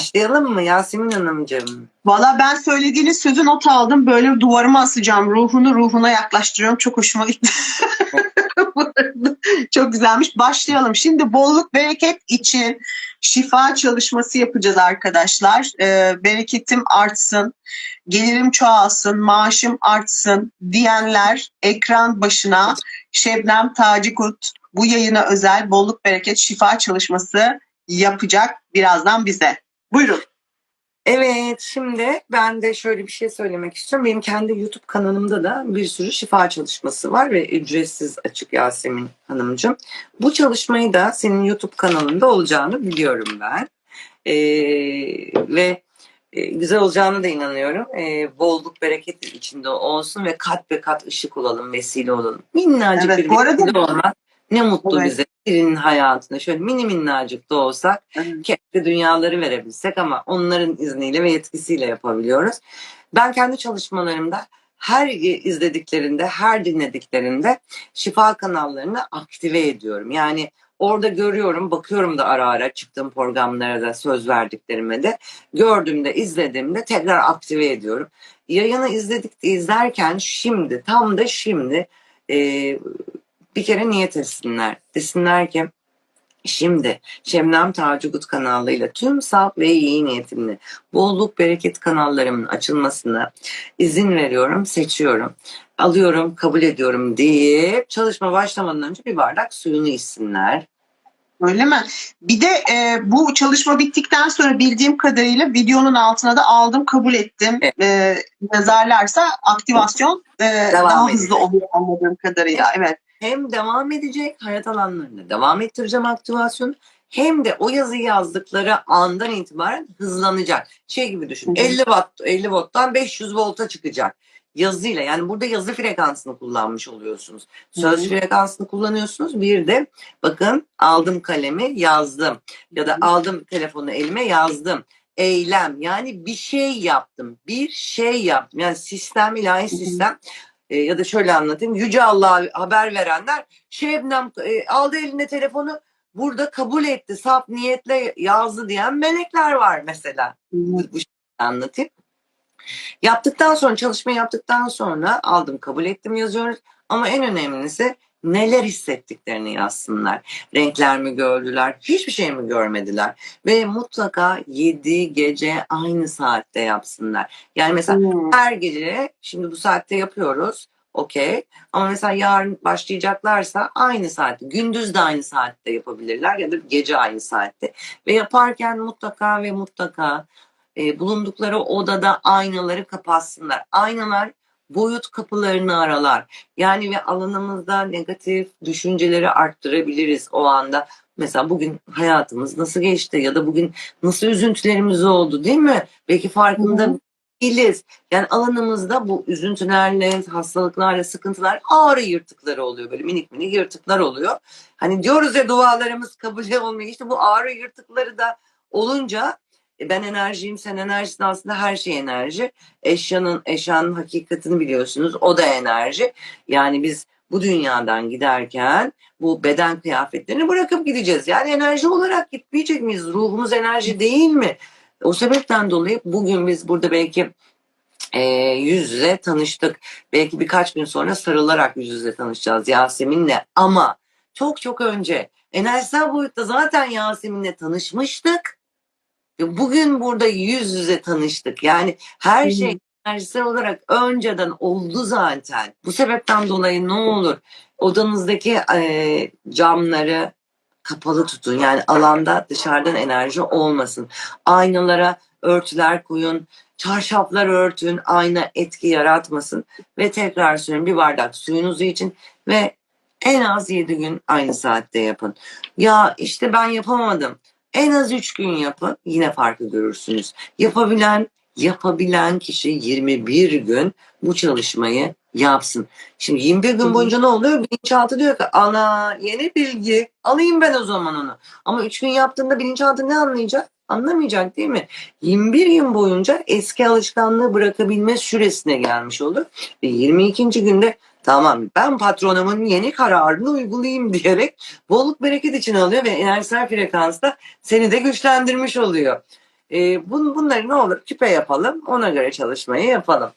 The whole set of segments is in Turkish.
Başlayalım mı Yasemin Hanımcığım? Valla ben söylediğiniz sözü not aldım. Böyle duvarıma asacağım. Ruhunu ruhuna yaklaştırıyorum. Çok hoşuma gitti. Çok güzelmiş. Başlayalım. Şimdi bolluk bereket için şifa çalışması yapacağız arkadaşlar. Ee, bereketim artsın, gelirim çoğalsın, maaşım artsın diyenler ekran başına Şebnem Tacikut bu yayına özel bolluk bereket şifa çalışması yapacak birazdan bize. Buyurun. Evet şimdi ben de şöyle bir şey söylemek istiyorum. Benim kendi YouTube kanalımda da bir sürü şifa çalışması var ve ücretsiz açık Yasemin Hanımcığım. Bu çalışmayı da senin YouTube kanalında olacağını biliyorum ben. Ee, ve e, güzel olacağını da inanıyorum. Ee, bolluk bereket içinde olsun ve kat be kat ışık olalım, vesile olalım. Minnacık Evet, bir bu arada- olmak ne mutlu Evet. bize. Birinin hayatında şöyle mini minnacık da olsak keşke dünyaları verebilsek ama onların izniyle ve yetkisiyle yapabiliyoruz. Ben kendi çalışmalarımda her izlediklerinde, her dinlediklerinde şifa kanallarını aktive ediyorum. Yani orada görüyorum, bakıyorum da ara ara çıktığım programlara da söz verdiklerime de gördüğümde, izlediğimde tekrar aktive ediyorum. Yayını izledik izlerken şimdi, tam da şimdi e, bir kere niyet etsinler. Desinler ki Şimdi Şemnem Tacugut kanalıyla tüm saf ve iyi niyetimle bolluk bereket kanallarımın açılmasına izin veriyorum, seçiyorum, alıyorum, kabul ediyorum deyip çalışma başlamadan önce bir bardak suyunu içsinler. Öyle mi? Bir de e, bu çalışma bittikten sonra bildiğim kadarıyla videonun altına da aldım, kabul ettim. Evet. E, yazarlarsa aktivasyon e, daha edecek. hızlı oluyor anladığım kadarıyla. Evet. Hem devam edecek hayat alanlarında devam ettireceğim aktivasyonu hem de o yazıyı yazdıkları andan itibaren hızlanacak. Şey gibi düşün. Hı hı. 50 watt 50 volttan 500 volta çıkacak. Yazıyla yani burada yazı frekansını kullanmış oluyorsunuz. Söz frekansını kullanıyorsunuz. Bir de bakın aldım kalemi yazdım ya da aldım telefonu elime yazdım. Eylem yani bir şey yaptım. Bir şey yaptım. Yani sistem ilahi sistem e, ya da şöyle anlatayım. Yüce Allah'a haber verenler Şebnem e, aldı eline telefonu burada kabul etti. Saf niyetle yazdı diyen melekler var mesela. Bu şekilde anlatayım. Yaptıktan sonra çalışma yaptıktan sonra aldım kabul ettim yazıyoruz. Ama en önemlisi neler hissettiklerini yazsınlar. Renkler mi gördüler, hiçbir şey mi görmediler? Ve mutlaka 7 gece aynı saatte yapsınlar. Yani mesela Hı. her gece şimdi bu saatte yapıyoruz. Okey. Ama mesela yarın başlayacaklarsa aynı saatte, gündüz de aynı saatte yapabilirler ya da gece aynı saatte. Ve yaparken mutlaka ve mutlaka e, bulundukları odada aynaları kapatsınlar. Aynalar boyut kapılarını aralar. Yani ve alanımızda negatif düşünceleri arttırabiliriz o anda. Mesela bugün hayatımız nasıl geçti ya da bugün nasıl üzüntülerimiz oldu değil mi? Belki farkında Hı hı. değiliz. Yani alanımızda bu üzüntülerle, hastalıklarla, sıkıntılar, ağrı yırtıkları oluyor. Böyle minik minik yırtıklar oluyor. Hani diyoruz ya dualarımız kabul olmuyor. İşte bu ağrı yırtıkları da olunca ben enerjiyim, sen enerjisin aslında her şey enerji. Eşyanın, eşyanın hakikatini biliyorsunuz. O da enerji. Yani biz bu dünyadan giderken bu beden kıyafetlerini bırakıp gideceğiz. Yani enerji olarak gitmeyecek miyiz? Ruhumuz enerji değil mi? O sebepten dolayı bugün biz burada belki e, yüz yüze tanıştık. Belki birkaç gün sonra sarılarak yüz yüze tanışacağız Yasemin'le. Ama çok çok önce enerjisel boyutta zaten Yasemin'le tanışmıştık. Ve bugün burada yüz yüze tanıştık. Yani her Hı. şey enerjisel olarak önceden oldu zaten. Bu sebepten dolayı ne olur odanızdaki e, camları kapalı tutun. Yani alanda dışarıdan enerji olmasın. Aynalara örtüler koyun. Çarşaflar örtün. Ayna etki yaratmasın. Ve tekrar söylüyorum bir bardak suyunuzu için ve en az 7 gün aynı saatte yapın. Ya işte ben yapamadım. En az 3 gün yapın. Yine farkı görürsünüz. Yapabilen yapabilen kişi 21 gün bu çalışmayı yapsın. Şimdi 21 Hı gün boyunca ne oluyor? Bilinçaltı diyor ki ana yeni bilgi alayım ben o zaman onu. Ama 3 gün yaptığında bilinçaltı ne anlayacak? Anlamayacak değil mi? 21 gün boyunca eski alışkanlığı bırakabilme süresine gelmiş olur. Ve 22. günde tamam ben patronumun yeni kararını uygulayayım diyerek bolluk bereket için alıyor ve enerjisel frekansta seni de güçlendirmiş oluyor. e, bun, bunları ne olur küpe yapalım. Ona göre çalışmayı yapalım.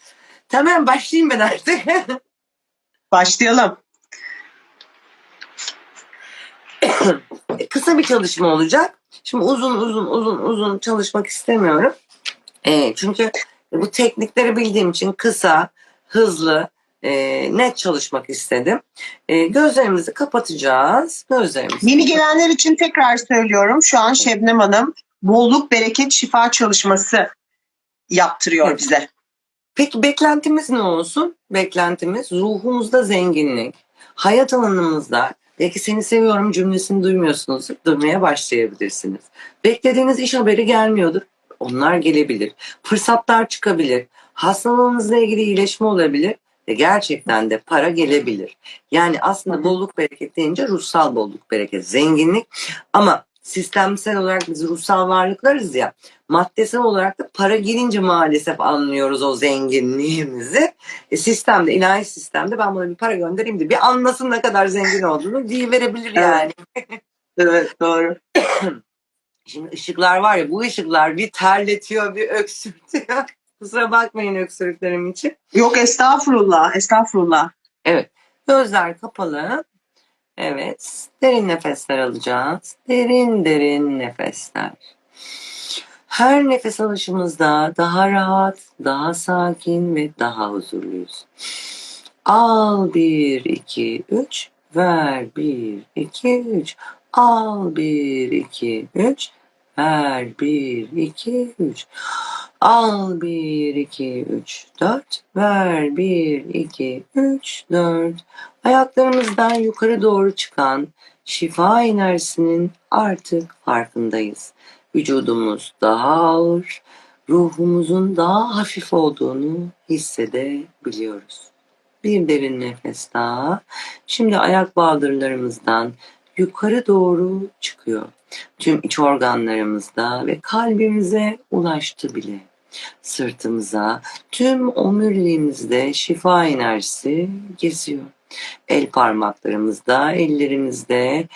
Tamam başlayayım ben artık. Başlayalım. Kısa bir çalışma olacak. Şimdi uzun uzun uzun uzun çalışmak istemiyorum. E, çünkü bu teknikleri bildiğim için kısa, hızlı, e, net çalışmak istedim. E, gözlerimizi kapatacağız. Gözlerimizi Yeni gelenler için tekrar söylüyorum. Şu an Şebnem Hanım bolluk, bereket, şifa çalışması yaptırıyor Evet. bize. Peki beklentimiz ne olsun? Beklentimiz ruhumuzda zenginlik, hayat alanımızda belki seni seviyorum cümlesini duymuyorsunuz, duymaya başlayabilirsiniz. Beklediğiniz iş haberi gelmiyordur. Onlar gelebilir. Fırsatlar çıkabilir. Hastalığınızla ilgili iyileşme olabilir ve gerçekten de para gelebilir. Yani aslında bolluk bereket deyince ruhsal bolluk bereket, zenginlik ama sistemsel olarak biz ruhsal varlıklarız ya maddesel olarak da para gelince maalesef anlıyoruz o zenginliğimizi. E, sistemde, ilahi sistemde ben buna bir para göndereyim de bir anlasın ne kadar zengin olduğunu diye verebilir yani. Evet doğru. Şimdi ışıklar var ya bu ışıklar bir terletiyor bir öksürtüyor. Kusura bakmayın öksürüklerim için. Yok estağfurullah, estağfurullah. Evet. Gözler kapalı. Evet. Derin nefesler alacağız. Derin derin nefesler. Her nefes alışımızda daha rahat, daha sakin ve daha huzurluyuz. Al bir, iki, üç. Ver bir, iki, üç. Al bir, iki, üç. Ver bir, iki, üç. Al bir, iki, üç, dört. Ver bir, iki, üç, dört. Ayaklarımızdan yukarı doğru çıkan şifa enerjisinin artık farkındayız. Vücudumuz daha ağır, ruhumuzun daha hafif olduğunu hissedebiliyoruz. Bir derin nefes daha. Şimdi ayak baldırlarımızdan yukarı doğru çıkıyor. Tüm iç organlarımızda ve kalbimize ulaştı bile. Sırtımıza, tüm omuriliğimizde şifa enerjisi geziyor. El parmaklarımızda, ellerimizde,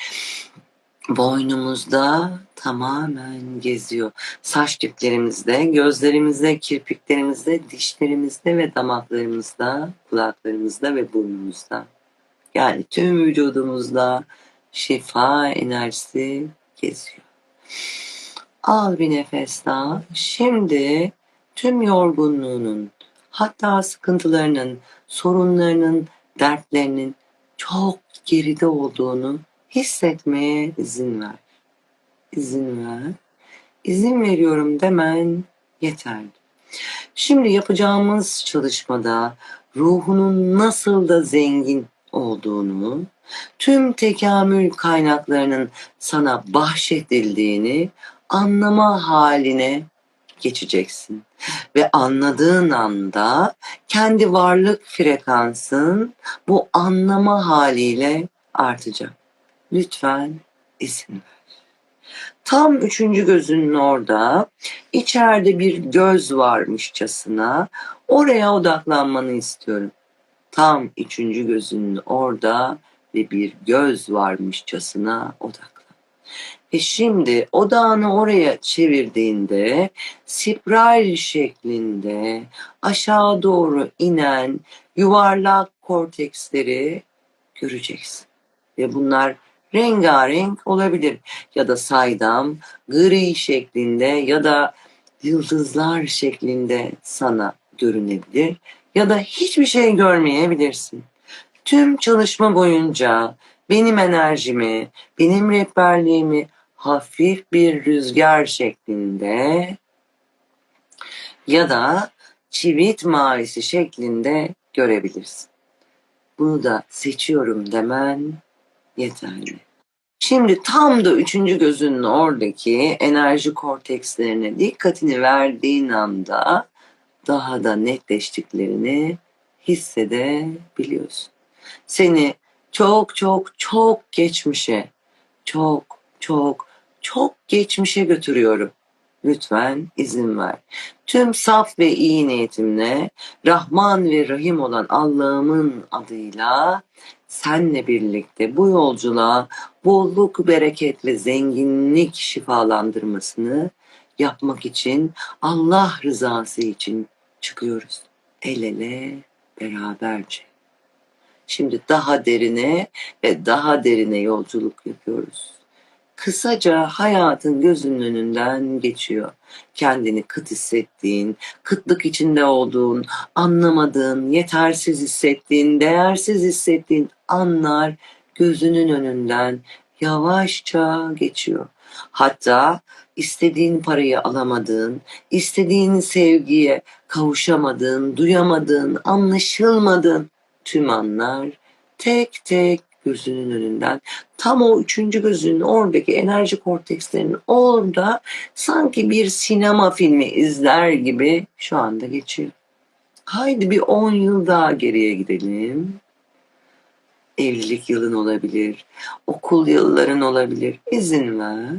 boynumuzda tamamen geziyor. Saç diplerimizde, gözlerimizde, kirpiklerimizde, dişlerimizde ve damaklarımızda, kulaklarımızda ve burnumuzda. Yani tüm vücudumuzda şifa enerjisi geziyor. Al bir nefes daha. Şimdi tüm yorgunluğunun, hatta sıkıntılarının, sorunlarının, dertlerinin çok geride olduğunu hissetmeye izin ver. İzin ver. İzin veriyorum demen yeterli. Şimdi yapacağımız çalışmada ruhunun nasıl da zengin olduğunu, tüm tekamül kaynaklarının sana bahşedildiğini anlama haline geçeceksin. Ve anladığın anda kendi varlık frekansın bu anlama haliyle artacak. Lütfen izin ver. Tam üçüncü gözünün orada içeride bir göz varmışçasına oraya odaklanmanı istiyorum. Tam üçüncü gözünün orada ve bir göz varmışçasına odaklan. Ve şimdi odağını oraya çevirdiğinde spiral şeklinde aşağı doğru inen yuvarlak korteksleri göreceksin. Ve bunlar rengarenk olabilir ya da saydam, gri şeklinde ya da yıldızlar şeklinde sana görünebilir ya da hiçbir şey görmeyebilirsin. Tüm çalışma boyunca benim enerjimi, benim rehberliğimi hafif bir rüzgar şeklinde ya da çivit mavisi şeklinde görebilirsin. Bunu da seçiyorum demen yeterli. Şimdi tam da üçüncü gözünün oradaki enerji kortekslerine dikkatini verdiğin anda daha da netleştiklerini hissedebiliyorsun. Seni çok çok çok geçmişe, çok çok çok geçmişe götürüyorum. Lütfen izin ver. Tüm saf ve iyi niyetimle Rahman ve Rahim olan Allah'ımın adıyla senle birlikte bu yolculuğa bolluk, bereket ve zenginlik şifalandırmasını yapmak için, Allah rızası için çıkıyoruz. El ele, beraberce. Şimdi daha derine ve daha derine yolculuk yapıyoruz. Kısaca hayatın gözünün önünden geçiyor. Kendini kıt hissettiğin, kıtlık içinde olduğun, anlamadığın, yetersiz hissettiğin, değersiz hissettiğin anlar gözünün önünden yavaşça geçiyor. Hatta istediğin parayı alamadığın, istediğin sevgiye kavuşamadığın, duyamadığın, anlaşılmadığın tüm anlar tek tek gözünün önünden tam o üçüncü gözünün oradaki enerji kortekslerinin orada sanki bir sinema filmi izler gibi şu anda geçiyor. Haydi bir 10 yıl daha geriye gidelim. Evlilik yılın olabilir, okul yılların olabilir. İzin ver,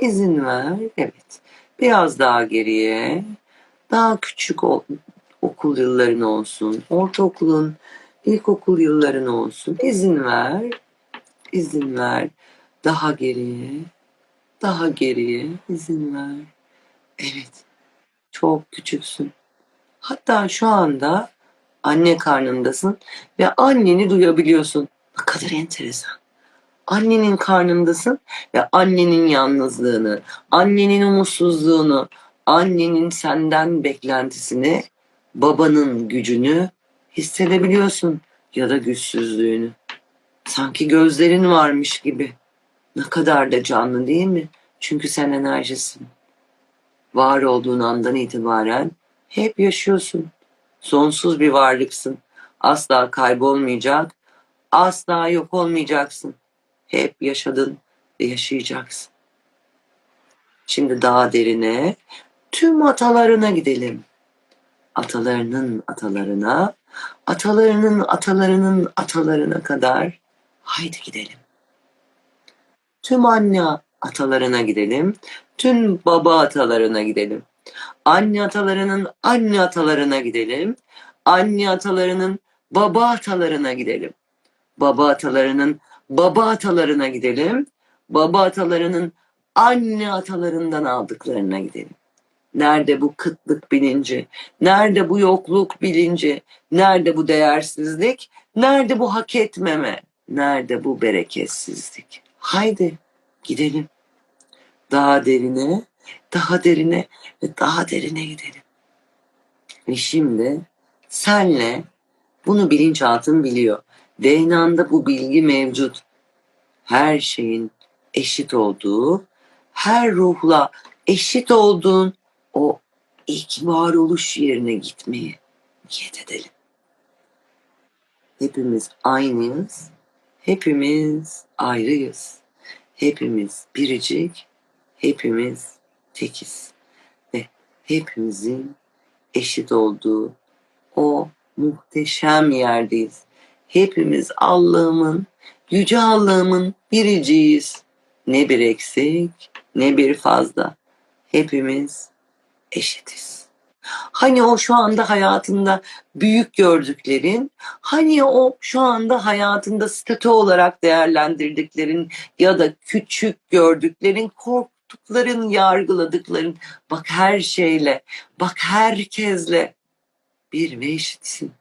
izin ver. Evet, biraz daha geriye, daha küçük okul yılların olsun, ortaokulun, ilkokul yılların olsun. İzin ver, izin ver. Daha geriye, daha geriye izin ver. Evet, çok küçüksün. Hatta şu anda anne karnındasın ve anneni duyabiliyorsun. Ne kadar enteresan. Annenin karnındasın ve annenin yalnızlığını, annenin umutsuzluğunu, annenin senden beklentisini, babanın gücünü hissedebiliyorsun ya da güçsüzlüğünü. Sanki gözlerin varmış gibi. Ne kadar da canlı değil mi? Çünkü sen enerjisin. Var olduğun andan itibaren hep yaşıyorsun. Sonsuz bir varlıksın. Asla kaybolmayacak, asla yok olmayacaksın. Hep yaşadın ve yaşayacaksın. Şimdi daha derine, tüm atalarına gidelim. Atalarının atalarına, atalarının atalarının atalarına kadar haydi gidelim. Tüm anne atalarına gidelim. Tüm baba atalarına gidelim. Anne atalarının anne atalarına gidelim. Anne atalarının baba atalarına gidelim. Baba atalarının baba atalarına gidelim. Baba atalarının anne atalarından aldıklarına gidelim. Nerede bu kıtlık bilinci? Nerede bu yokluk bilinci? Nerede bu değersizlik? Nerede bu hak etmeme? Nerede bu bereketsizlik? Haydi gidelim. Daha derine, daha derine ve daha derine gidelim. Ve şimdi senle bunu bilinçaltın biliyor. DNA'nda bu bilgi mevcut. Her şeyin eşit olduğu, her ruhla eşit olduğun o ilk varoluş yerine gitmeyi niyet edelim. Hepimiz aynıyız. Hepimiz ayrıyız. Hepimiz biricik. Hepimiz tekiz. Ve hepimizin eşit olduğu o muhteşem yerdeyiz. Hepimiz Allah'ımın, yüce Allah'ımın biriciyiz. Ne bir eksik, ne bir fazla. Hepimiz eşitiz. Hani o şu anda hayatında büyük gördüklerin, hani o şu anda hayatında statü olarak değerlendirdiklerin ya da küçük gördüklerin, korktukların, yargıladıkların, bak her şeyle, bak herkesle bir ve eşitsin.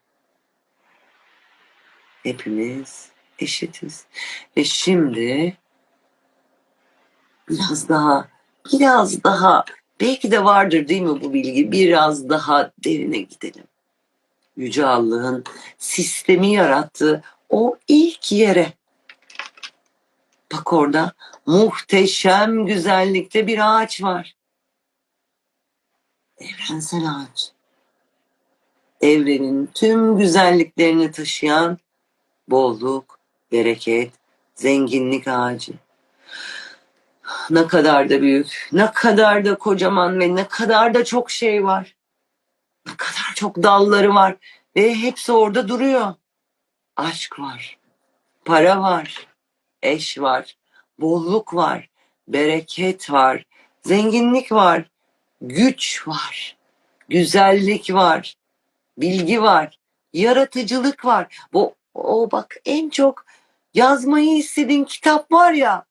Hepimiz eşitiz. Ve şimdi biraz daha, biraz daha, belki de vardır değil mi bu bilgi? Biraz daha derine gidelim. Yüce Allah'ın sistemi yarattığı o ilk yere. Bak orada muhteşem güzellikte bir ağaç var. Evrensel ağaç. Evrenin tüm güzelliklerini taşıyan bolluk, bereket, zenginlik ağacı. Ne kadar da büyük, ne kadar da kocaman ve ne kadar da çok şey var. Ne kadar çok dalları var ve hepsi orada duruyor. Aşk var, para var, eş var, bolluk var, bereket var, zenginlik var, güç var, güzellik var, bilgi var, yaratıcılık var. Bu o bak en çok yazmayı istediğin kitap var ya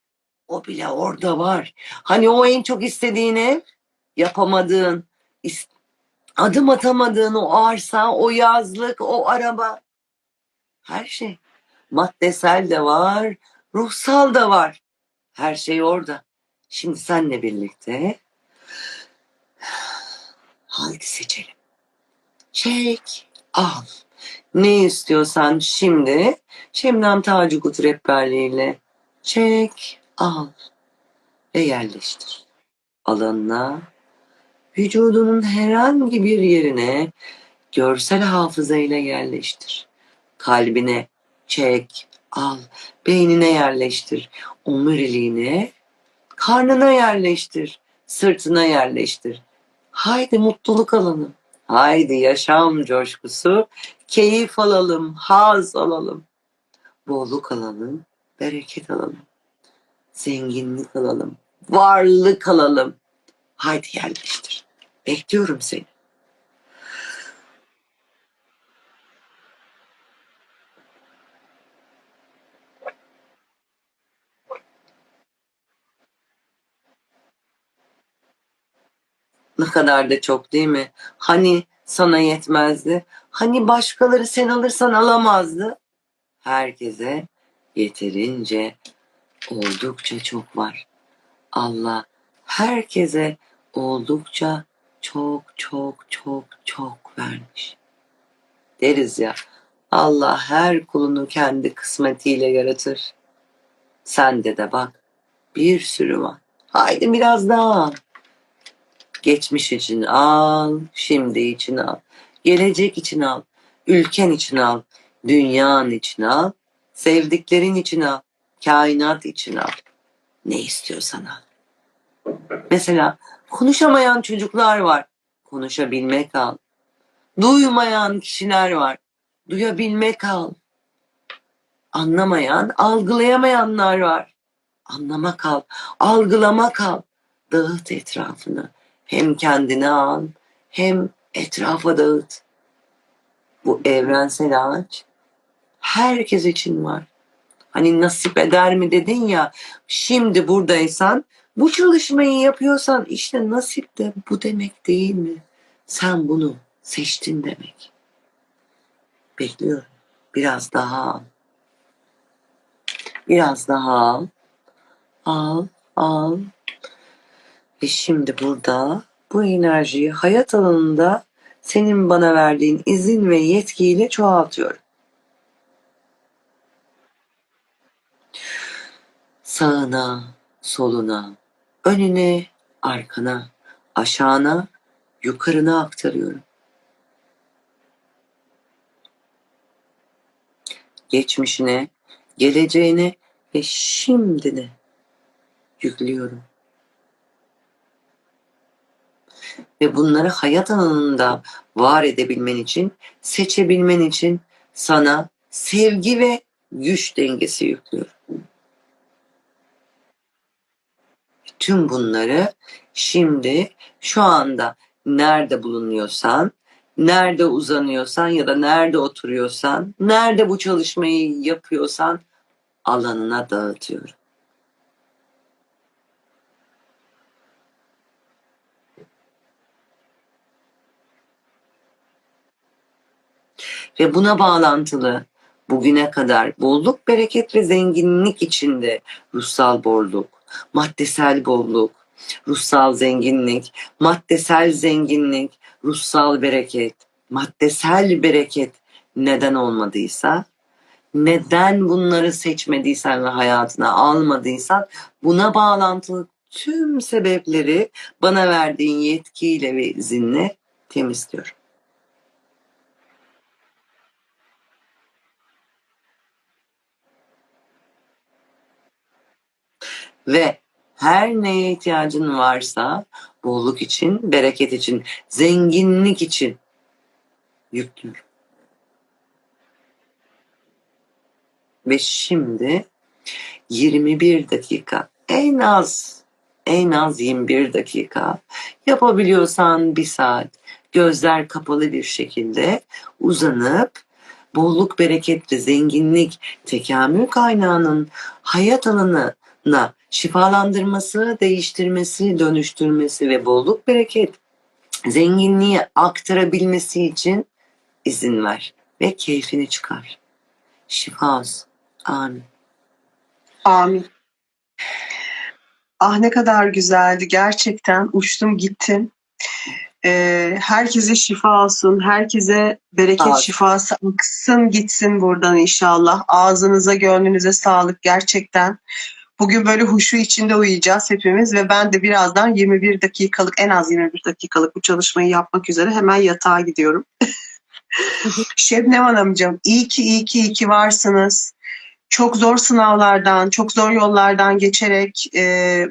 o bile orada var. Hani o en çok istediğin ev yapamadığın, adım atamadığın o arsa, o yazlık, o araba. Her şey. Maddesel de var, ruhsal da var. Her şey orada. Şimdi senle birlikte Haydi seçelim. Çek, al. Ne istiyorsan şimdi Şemdem Tacugut rehberliğiyle çek, al ve yerleştir. Alanına, vücudunun herhangi bir yerine görsel hafızayla yerleştir. Kalbine çek, al, beynine yerleştir. Omuriliğine, karnına yerleştir, sırtına yerleştir. Haydi mutluluk alalım. Haydi yaşam coşkusu, keyif alalım, haz alalım. Bolluk alalım, bereket alalım. Zenginlik alalım, varlık alalım. Haydi yerleştir. Bekliyorum seni. Ne kadar da çok değil mi? Hani sana yetmezdi? Hani başkaları sen alırsan alamazdı? Herkese yeterince oldukça çok var. Allah herkese oldukça çok çok çok çok vermiş. Deriz ya Allah her kulunu kendi kısmetiyle yaratır. Sende de bak bir sürü var. Haydi biraz daha. Geçmiş için al, şimdi için al, gelecek için al, ülken için al, dünyanın için al, sevdiklerin için al, kainat için al. Ne istiyorsan al. Mesela konuşamayan çocuklar var. Konuşabilmek al. Duymayan kişiler var. Duyabilmek al. Anlamayan, algılayamayanlar var. Anlamak al, algılamak al. Dağıt etrafını. Hem kendine al, hem etrafa dağıt. Bu evrensel ağaç herkes için var. Hani nasip eder mi dedin ya, şimdi buradaysan, bu çalışmayı yapıyorsan işte nasip de bu demek değil mi? Sen bunu seçtin demek. Bekliyorum. Biraz daha al. Biraz daha al. Al, al. Ve şimdi burada bu enerjiyi hayat alanında senin bana verdiğin izin ve yetkiyle çoğaltıyorum. Sağına, soluna, önüne, arkana, aşağına, yukarına aktarıyorum. Geçmişine, geleceğine ve şimdine yüklüyorum. Ve bunları hayat alanında var edebilmen için, seçebilmen için sana sevgi ve güç dengesi yüklüyorum. Tüm bunları şimdi şu anda nerede bulunuyorsan, nerede uzanıyorsan ya da nerede oturuyorsan, nerede bu çalışmayı yapıyorsan alanına dağıtıyorum. Ve buna bağlantılı bugüne kadar bolluk, bereket ve zenginlik içinde ruhsal bolluk, maddesel bolluk, ruhsal zenginlik, maddesel zenginlik, ruhsal bereket, maddesel bereket neden olmadıysa, neden bunları seçmediysen ve hayatına almadıysan buna bağlantılı tüm sebepleri bana verdiğin yetkiyle ve izinle temizliyorum. Ve her neye ihtiyacın varsa bolluk için, bereket için, zenginlik için yüklüyorum. Ve şimdi 21 dakika en az en az 21 dakika yapabiliyorsan bir saat gözler kapalı bir şekilde uzanıp bolluk, bereket ve zenginlik tekamül kaynağının hayat alanına şifalandırması, değiştirmesi, dönüştürmesi ve bolluk bereket, zenginliği aktarabilmesi için izin ver ve keyfini çıkar. Şifa olsun. Amin. Amin. Ah ne kadar güzeldi. Gerçekten uçtum gittim. Ee, herkese şifa olsun. Herkese bereket Amin. şifası aksın gitsin buradan inşallah. Ağzınıza gönlünüze sağlık gerçekten. Bugün böyle huşu içinde uyuyacağız hepimiz ve ben de birazdan 21 dakikalık en az 21 dakikalık bu çalışmayı yapmak üzere hemen yatağa gidiyorum. Şebnem Hanımcığım iyi ki iyi ki iyi ki varsınız. Çok zor sınavlardan, çok zor yollardan geçerek e,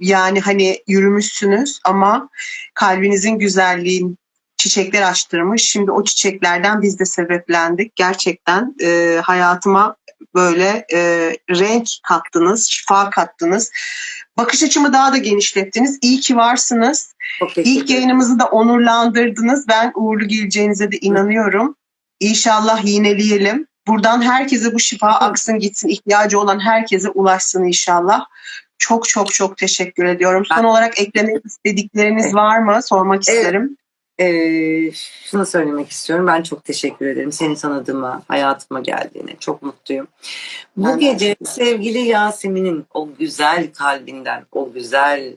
yani hani yürümüşsünüz ama kalbinizin güzelliğin çiçekler açtırmış. Şimdi o çiçeklerden biz de sebeplendik. Gerçekten e, hayatıma böyle e, renk kattınız, şifa kattınız. Bakış açımı daha da genişlettiniz. İyi ki varsınız. İlk yayınımızı da onurlandırdınız. Ben uğurlu geleceğinize de inanıyorum. İnşallah yineleyelim. Buradan herkese bu şifa aksın gitsin. ihtiyacı olan herkese ulaşsın inşallah. Çok çok çok teşekkür ediyorum. Son olarak eklemek istedikleriniz var mı? Sormak Evet. isterim. Ee, şunu söylemek istiyorum. Ben çok teşekkür ederim. Seni tanıdığıma, hayatıma geldiğine çok mutluyum. Bu Ben gece sevgili Yasemin'in o güzel kalbinden, o güzel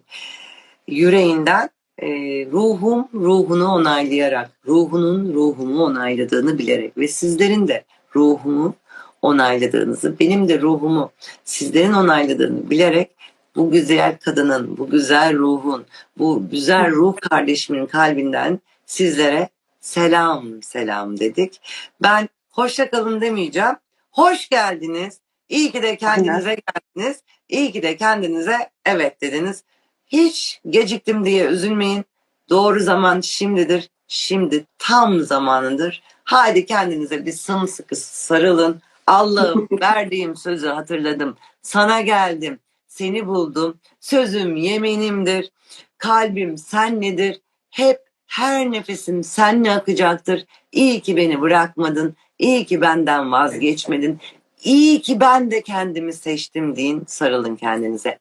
yüreğinden e, ruhum ruhunu onaylayarak, ruhunun ruhumu onayladığını bilerek ve sizlerin de ruhumu onayladığınızı, benim de ruhumu sizlerin onayladığını bilerek bu güzel kadının, bu güzel ruhun, bu güzel ruh kardeşimin kalbinden sizlere selam selam dedik. Ben hoşça kalın demeyeceğim. Hoş geldiniz. İyi ki de kendinize geldiniz. İyi ki de kendinize evet dediniz. Hiç geciktim diye üzülmeyin. Doğru zaman şimdidir. Şimdi tam zamanıdır. Haydi kendinize bir sımsıkı sarılın. Allah'ım verdiğim sözü hatırladım. Sana geldim. Seni buldum. Sözüm yeminimdir. Kalbim senledir. Hep her nefesim senle akacaktır. İyi ki beni bırakmadın. İyi ki benden vazgeçmedin. İyi ki ben de kendimi seçtim deyin. Sarılın kendinize.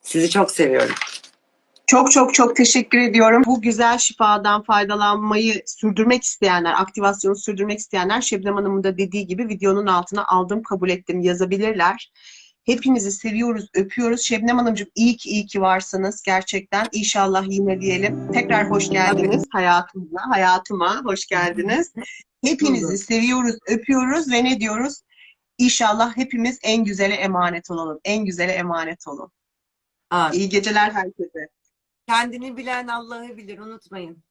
Sizi çok seviyorum. Çok çok çok teşekkür ediyorum. Bu güzel şifadan faydalanmayı sürdürmek isteyenler, aktivasyonu sürdürmek isteyenler Şebnem Hanım'ın da dediği gibi videonun altına aldım, kabul ettim yazabilirler. Hepinizi seviyoruz, öpüyoruz. Şebnem Hanımcığım iyi ki iyi ki varsınız gerçekten. İnşallah yine diyelim. Tekrar hoş geldiniz hayatımıza, hayatıma hoş geldiniz. Hepinizi seviyoruz, öpüyoruz ve ne diyoruz? İnşallah hepimiz en güzele emanet olalım. En güzele emanet olun. Aa, İyi geceler herkese. kendini bilen Allah'ı bilir unutmayın.